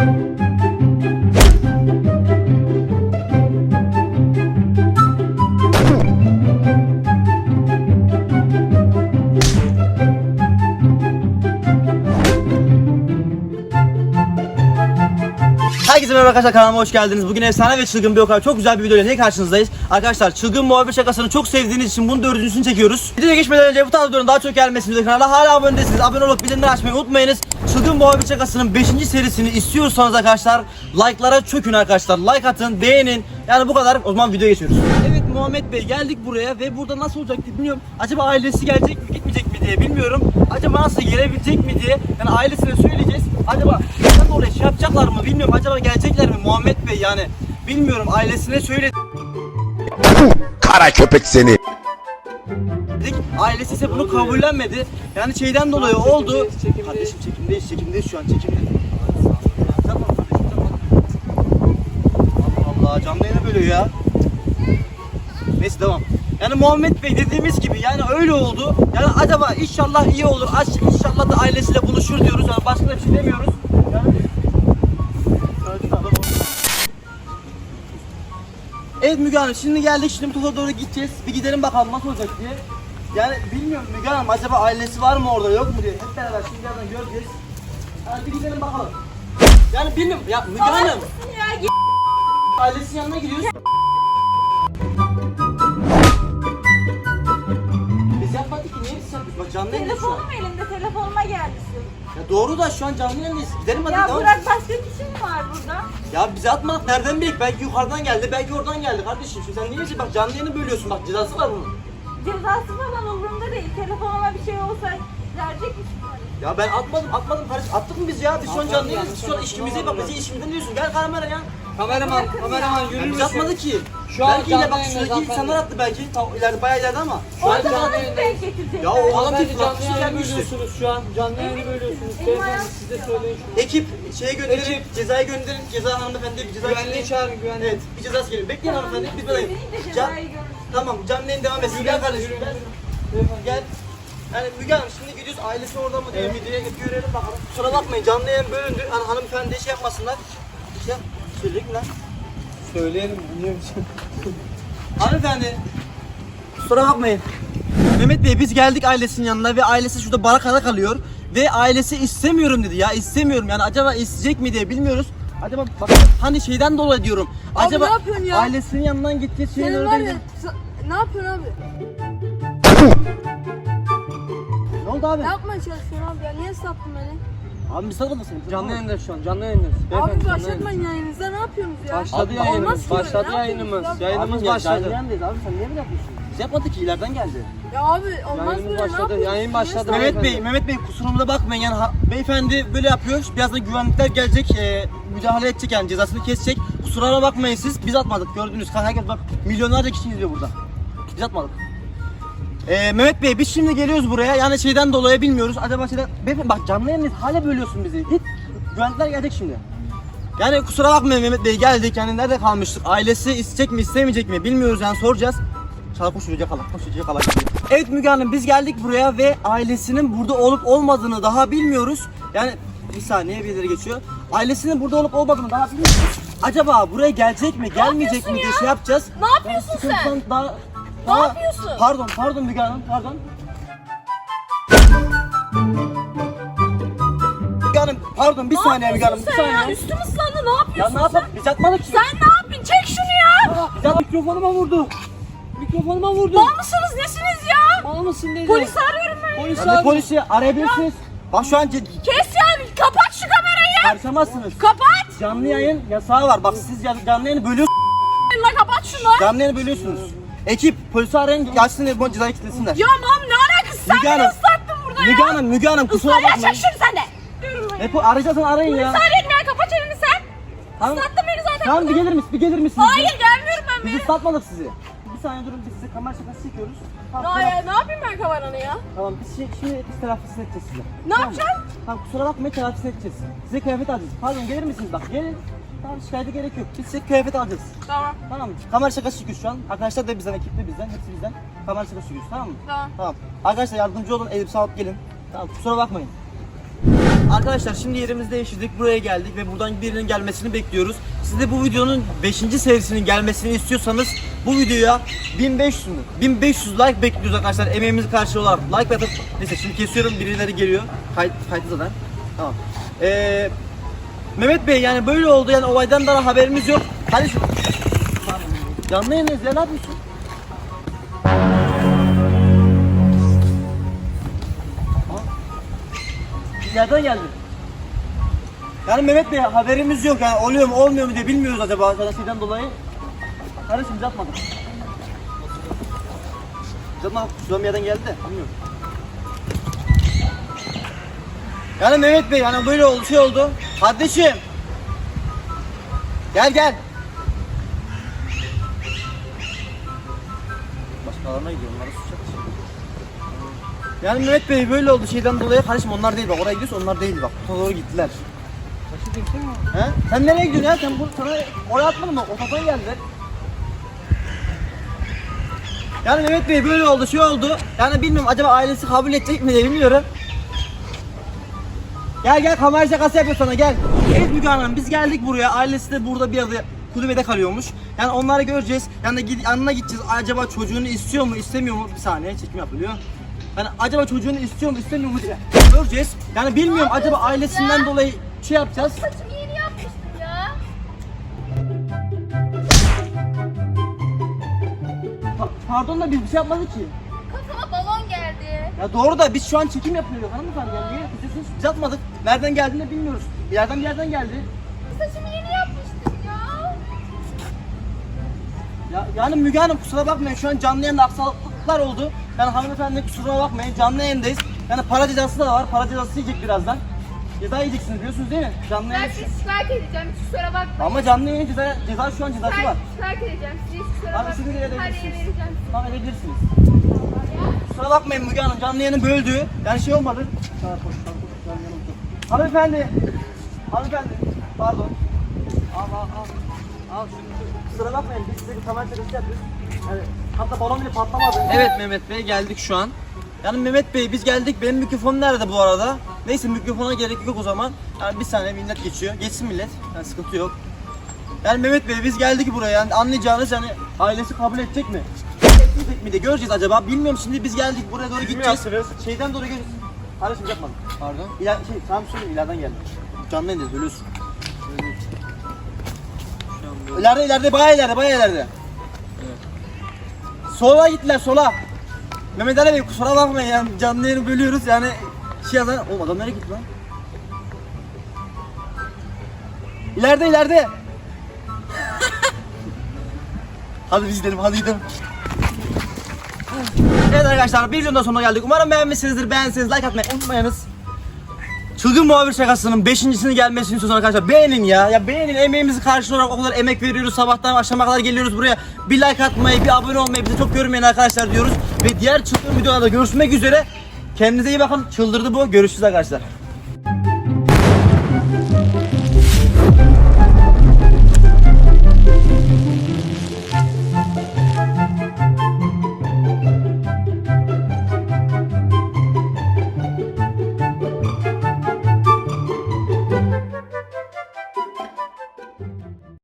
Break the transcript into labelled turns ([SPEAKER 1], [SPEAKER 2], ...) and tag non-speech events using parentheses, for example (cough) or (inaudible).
[SPEAKER 1] Thank you. Herkese merhaba arkadaşlar kanalıma hoş geldiniz. Bugün efsane ve çılgın bir okar çok güzel bir videoyla yine karşınızdayız. Arkadaşlar çılgın muhabbet şakasını çok sevdiğiniz için bunun dördüncüsünü çekiyoruz. Videoya geçmeden önce bu tarz videoların daha çok gelmesini ve kanala hala abone değilseniz abone olup bildirimleri açmayı unutmayınız. Çılgın muhabbet şakasının 5. serisini istiyorsanız arkadaşlar like'lara çökün arkadaşlar. Like atın, beğenin. Yani bu kadar. O zaman videoya geçiyoruz. Evet Muhammed Bey geldik buraya ve burada nasıl olacak bilmiyorum. Acaba ailesi gelecek mi gitmeyecek mi diye bilmiyorum. Acaba nasıl gelebilecek mi diye yani ailesine söyleyeceğiz. Acaba neden dolayı şey yapacaklar mı bilmiyorum. Acaba gelecekler mi Muhammed Bey yani bilmiyorum ailesine söyledik.
[SPEAKER 2] Kara köpek seni.
[SPEAKER 1] Ailesi ise bunu kabullenmedi. Yani şeyden dolayı oldu. Kardeşim çekimdeyiz, çekimdeyiz şu an çekimdeyiz. Tamam kardeşim tamam. Allah Allah canlı yayını bölüyor ya. Neyse devam. Yani Muhammed Bey dediğimiz gibi yani öyle oldu. Yani acaba inşallah iyi olur. Aç inşallah da ailesiyle buluşur diyoruz. Yani başka da bir şey demiyoruz. Yani... Evet Müge Hanım şimdi geldik şimdi Tuzla doğru gideceğiz. Bir gidelim bakalım nasıl olacak diye. Yani bilmiyorum Müge Hanım acaba ailesi var mı orada yok mu diye. Hep beraber şimdi birazdan göreceğiz. Yani bir gidelim bakalım. Yani bilmiyorum ya Müge Hanım
[SPEAKER 3] Ya
[SPEAKER 1] ailesinin yanına gidiyoruz. Biz? Bak canlı yayındayız şu an.
[SPEAKER 3] Telefonum elimde telefonuma geldi su.
[SPEAKER 1] Ya doğru da şu an canlı yayındayız. Gidelim hadi
[SPEAKER 3] Ya
[SPEAKER 1] devam.
[SPEAKER 3] bırak başka bir şey mi var burada?
[SPEAKER 1] Ya bize atmadık nereden bilek? Belki yukarıdan geldi, belki oradan geldi kardeşim. Şimdi sen niye bizi- bak canlı yayını bölüyorsun bak cezası var bunun.
[SPEAKER 3] Cezası falan umurumda değil. Telefonuma bir şey olsa verecek misin?
[SPEAKER 1] Ya ben atmadım, atmadım kardeşim. Attık mı biz ya? Biz şu an canlı yayındayız. Biz şu an işimize bak. Bizi işimizden diyorsun. Gel kamera ya.
[SPEAKER 4] Kameraman, kameraman yürür müsün?
[SPEAKER 1] atmadık ki.
[SPEAKER 4] Şu an
[SPEAKER 1] belki yine bak şuradaki insanlar attı belki. Ta, ileride bayağı ileride ama. Şu an
[SPEAKER 3] Orada
[SPEAKER 4] canlı
[SPEAKER 3] bana bir denk.
[SPEAKER 1] Ya o adam değil,
[SPEAKER 4] canlı yayını bölüyorsunuz şu an. Canlı yayını bölüyorsunuz. Beyefendi size söyleyin şunu.
[SPEAKER 1] Ekip şeye gönderin,
[SPEAKER 4] Ekip.
[SPEAKER 1] cezayı gönderin. Ceza hanımefendiye bir ceza
[SPEAKER 4] Güvenliği çağırın güvenliği.
[SPEAKER 1] Evet, bir cezası gelin. Bekleyin hanımefendi, biz buradayız. Tamam, canlı yayın devam etsin. Gel kardeşim, gel. Gel. Yani Müge Hanım şimdi gidiyoruz ailesi orada mı değil mi diye bir görelim bakalım. Kusura bakmayın canlı yayın bölündü. Hani hanımefendi şey yapmasınlar. İşte mi lan?
[SPEAKER 4] Söyleyelim biliyor musun?
[SPEAKER 1] Hanımefendi. Kusura bakmayın. Mehmet Bey biz geldik ailesinin yanına ve ailesi şurada barakada kalıyor. Ve ailesi istemiyorum dedi ya istemiyorum yani acaba isteyecek mi diye bilmiyoruz. Acaba bak hani şeyden dolayı diyorum.
[SPEAKER 5] Abi
[SPEAKER 1] acaba
[SPEAKER 5] ne yapıyorsun ya?
[SPEAKER 1] ailesinin yanından gideceğiz şeyin
[SPEAKER 5] Senin var ya, sa- ne yapıyorsun abi?
[SPEAKER 1] Ne oldu abi?
[SPEAKER 5] Ne yapmaya çalışıyorsun abi ya? Niye sattın beni?
[SPEAKER 1] Abi bir sarılma seni.
[SPEAKER 4] Canlı yayındayız şu an. Canlı yayındayız.
[SPEAKER 5] abi başlatmayın yayınınızda ne yapıyorsunuz ya?
[SPEAKER 4] Başladı
[SPEAKER 5] Abi,
[SPEAKER 4] yayınımız.
[SPEAKER 5] olmaz ki böyle,
[SPEAKER 4] Başladı
[SPEAKER 5] ne
[SPEAKER 4] yayınımız.
[SPEAKER 5] yapıyorsunuz abi?
[SPEAKER 4] Yayınımız
[SPEAKER 1] Abi ya,
[SPEAKER 4] başladı.
[SPEAKER 1] yayındayız abi sen niye böyle yapıyorsun? Biz yapmadık ki ileriden geldi.
[SPEAKER 5] Ya abi olmaz
[SPEAKER 4] Yayınımız
[SPEAKER 5] böyle ne
[SPEAKER 4] başladı,
[SPEAKER 5] yapıyorsunuz?
[SPEAKER 4] yayın başladı.
[SPEAKER 1] Mehmet Bey,
[SPEAKER 4] Beyefendi.
[SPEAKER 1] Mehmet Bey kusurumuza bakmayın yani ha- beyefendi böyle yapıyor. Birazdan güvenlikler gelecek, e, müdahale edecek yani cezasını kesecek. Kusurlara bakmayın siz. Biz atmadık gördünüz. Herkes bak milyonlarca kişi izliyor burada. Biz atmadık. E, Mehmet Bey biz şimdi geliyoruz buraya. Yani şeyden dolayı bilmiyoruz. Acaba şeyden... Beyefendi bak canlı yayındayız. Hala bölüyorsun bizi. Git. Güvenlikler gelecek şimdi. Yani kusura bakmayın Mehmet Bey geldik. Yani nerede kalmıştık? Ailesi isteyecek mi istemeyecek mi bilmiyoruz yani soracağız. Çal koş yakala, koş yakala. Evet Müge Hanım biz geldik buraya ve ailesinin burada olup olmadığını daha bilmiyoruz. Yani bir saniye birileri geçiyor. Ailesinin burada olup olmadığını daha bilmiyoruz. Acaba buraya gelecek mi, gelmeyecek mi diye şey yapacağız.
[SPEAKER 3] Ne yapıyorsun
[SPEAKER 1] Yani
[SPEAKER 3] sen?
[SPEAKER 1] Daha,
[SPEAKER 3] Ne
[SPEAKER 1] daha-
[SPEAKER 3] yapıyorsun?
[SPEAKER 1] Pardon, pardon Müge Hanım, pardon. Müge Hanım, pardon bir saniye Müge Hanım, bir
[SPEAKER 3] Sen ya
[SPEAKER 1] saniye.
[SPEAKER 3] üstüm ıslandı ne
[SPEAKER 1] Ya
[SPEAKER 3] yapıyorsun?
[SPEAKER 1] ne yapalım? Biz atmadık ki.
[SPEAKER 3] Sen ne yapıyorsun? Çek şunu ya.
[SPEAKER 1] Ya,
[SPEAKER 4] Mikrofonuma vurdu. Mikrofonuma vurdu.
[SPEAKER 3] Mal mısınız nesiniz ya?
[SPEAKER 4] Mal mısın dedi.
[SPEAKER 3] Polisi arıyorum ben.
[SPEAKER 4] Polis
[SPEAKER 1] ya
[SPEAKER 4] abi.
[SPEAKER 1] polisi arayabilirsiniz. Bak şu an ce-
[SPEAKER 3] Kes ya kapat şu kamerayı.
[SPEAKER 1] karışamazsınız.
[SPEAKER 3] Kapat.
[SPEAKER 1] Canlı yayın yasağı var. Bak siz can- canlı yayını bölüyorsunuz.
[SPEAKER 3] Kapat şunu.
[SPEAKER 1] Canlı yayını bölüyorsunuz. Ekip polisi arayın gelsin bu cezayı kitlesinler.
[SPEAKER 3] Ya mam ne alakası? Sen
[SPEAKER 1] Müge
[SPEAKER 3] beni
[SPEAKER 1] Hanım.
[SPEAKER 3] ıslattın burada
[SPEAKER 1] Müge
[SPEAKER 3] ya.
[SPEAKER 1] Hanım, Müge Hanım kusura
[SPEAKER 3] Islar
[SPEAKER 1] bakmayın.
[SPEAKER 3] şunu sen de.
[SPEAKER 1] E, po- arayacaksan arayın ya.
[SPEAKER 3] Polis arayayım ya kapat elini sen.
[SPEAKER 1] Tamam.
[SPEAKER 3] Islattın beni zaten
[SPEAKER 1] Tamam bir
[SPEAKER 3] burada.
[SPEAKER 1] gelir misin? Bir gelir misiniz?
[SPEAKER 3] Hayır gelmiyorum ben
[SPEAKER 1] Biz ıslatmadık sizi. Bir saniye durun biz size kamera şakası çekiyoruz. Tamam,
[SPEAKER 3] Ya,
[SPEAKER 1] tamam.
[SPEAKER 3] ne yapayım ben kameranı ya?
[SPEAKER 1] Tamam biz şey, şimdi biz telafisini edeceğiz size.
[SPEAKER 3] Ne
[SPEAKER 1] Tamam.
[SPEAKER 3] yapacağım?
[SPEAKER 1] Tamam kusura bakmayın telafisini edeceğiz. Size kıyafet alacağız. Pardon gelir misiniz bak gelin. Tamam şikayete gerek yok. Biz size kıyafet alacağız.
[SPEAKER 3] Tamam.
[SPEAKER 1] Tamam mı? Kamera şakası çekiyoruz şu an. Arkadaşlar da bizden, ekip de bizden, hepsi bizden. Kamera şakası çekiyoruz tamam mı?
[SPEAKER 3] Tamam.
[SPEAKER 1] Tamam. Arkadaşlar yardımcı olun, elbise alıp gelin. Tamam kusura bakmayın. Arkadaşlar şimdi yerimizi değiştirdik. Buraya geldik ve buradan birinin gelmesini bekliyoruz. Siz de bu videonun 5. serisinin gelmesini istiyorsanız bu videoya 1500 mü? 1500 like bekliyoruz arkadaşlar. Emeğimizi karşılıyorlar. Like atıp neyse şimdi kesiyorum birileri geliyor. Kayıt kayıt zaten. Tamam. Ee, Mehmet Bey yani böyle oldu yani olaydan da haberimiz yok. Hadi şu Canlı yayındayız ya ne yapıyorsun? Nereden geldin? Yani Mehmet Bey haberimiz yok yani oluyor mu olmuyor mu diye bilmiyoruz acaba sana şeyden dolayı. Kardeşim biz atmadık. Biz atmadık. Şuradan bir yerden geldi de bilmiyorum. Yani Mehmet Bey yani böyle oldu şey oldu. Kardeşim. Gel gel. Başkalarına gidiyor onlara atıyor. Yani Mehmet Bey böyle oldu şeyden dolayı kardeşim onlar değil bak oraya gidiyorsun onlar değil bak. O doğru gittiler. He? Sen nereye gidiyorsun ya? Sen bu sana oraya atmadın mı? Otoban geldiler. Yani Mehmet Bey böyle oldu, şey oldu. Yani bilmiyorum acaba ailesi kabul edecek mi diye bilmiyorum. Gel gel kamera şakası yapıyor sana gel. Evet Müge Hanım biz geldik buraya. Ailesi de burada bir yerde kulübede kalıyormuş. Yani onları göreceğiz. Yani yanına gideceğiz. Acaba çocuğunu istiyor mu istemiyor mu? Bir saniye çekim yapılıyor. Yani acaba çocuğunu istiyor mu istemiyor mu diye göreceğiz. Yani bilmiyorum acaba ailesinden dolayı şey yapacağız.
[SPEAKER 3] Saçımı yeni yapmıştım ya.
[SPEAKER 1] Pa- pardon da biz bir şey yapmadık ki. Ya doğru da biz şu an çekim yapıyoruz hanımefendi. Yani niye yapıyorsunuz? Biz atmadık. Nereden geldiğini de bilmiyoruz. Bir yerden bir yerden geldi.
[SPEAKER 3] Saçımı yeni yapmıştım ya.
[SPEAKER 1] Ya, yani Müge Hanım kusura bakmayın şu an canlı yayında aksaklıklar oldu. Yani hanımefendi kusura bakmayın canlı yayındayız. Yani para cezası da var. Para cezası yiyecek birazdan. Ceza yiyeceksiniz biliyorsunuz değil mi? Canlı
[SPEAKER 3] Ben
[SPEAKER 1] yayın.
[SPEAKER 3] sizi şikayet edeceğim. Hiç kusura bakmayın.
[SPEAKER 1] Ama canlı yayın ceza, ceza şu an cezası var.
[SPEAKER 3] Şikayet, şikayet edeceğim. Sizi hiç kusura
[SPEAKER 1] Abi
[SPEAKER 3] bakmayın. Her yere
[SPEAKER 1] edebilirsiniz.
[SPEAKER 3] vereceğim.
[SPEAKER 1] Tamam edebilirsiniz. Kusura bakmayın Müge Hanım canlı yayını böldü. Yani şey olmadı. Tamam, koş, tamam, koş, canlı yayını unuttum. Hanımefendi. Hanımefendi. Pardon. Al al al. Al şunu. Kusura bakmayın biz size bir kamera çekisi yapıyoruz. Yani, hatta balon bile patlamadı. Evet Mehmet Bey geldik şu an. Yani Mehmet Bey biz geldik. Benim mikrofonum nerede bu arada? Neyse mikrofona gerek yok o zaman. Yani bir saniye millet geçiyor. Geçsin millet. Yani sıkıntı yok. Yani Mehmet Bey biz geldik buraya yani anlayacağınız yani ailesi kabul edecek mi? Etmeyecek mi de göreceğiz acaba. Bilmiyorum şimdi biz geldik buraya doğru gideceğiz. Şeyden doğru gideceğiz. Kardeşim yapmadım. Pardon. İler, şey tamam söyle ileriden geldim. Canlı yayındayız bölüyorsun. İleride ileride bayağı ileride bayağı ileride. Sola gittiler sola. Mehmet Ali Bey kusura bakmayın yani canlı yayını bölüyoruz yani şey yazan oğlum adam nereye gitti lan? İleride ileride. (laughs) hadi biz gidelim hadi gidelim. Evet arkadaşlar bir videonun sonuna geldik. Umarım beğenmişsinizdir. Beğenseniz like atmayı unutmayınız. Çılgın muhabir şakasının 5.sini gelmesini istiyorsanız arkadaşlar beğenin ya. Ya beğenin emeğimizi karşılayarak o kadar emek veriyoruz. Sabahtan akşama kadar geliyoruz buraya. Bir like atmayı, bir abone olmayı, bizi çok görmeyin arkadaşlar diyoruz. Ve diğer çılgın videolarda görüşmek üzere. Kendinize iyi bakın. Çıldırdı bu. Görüşürüz arkadaşlar.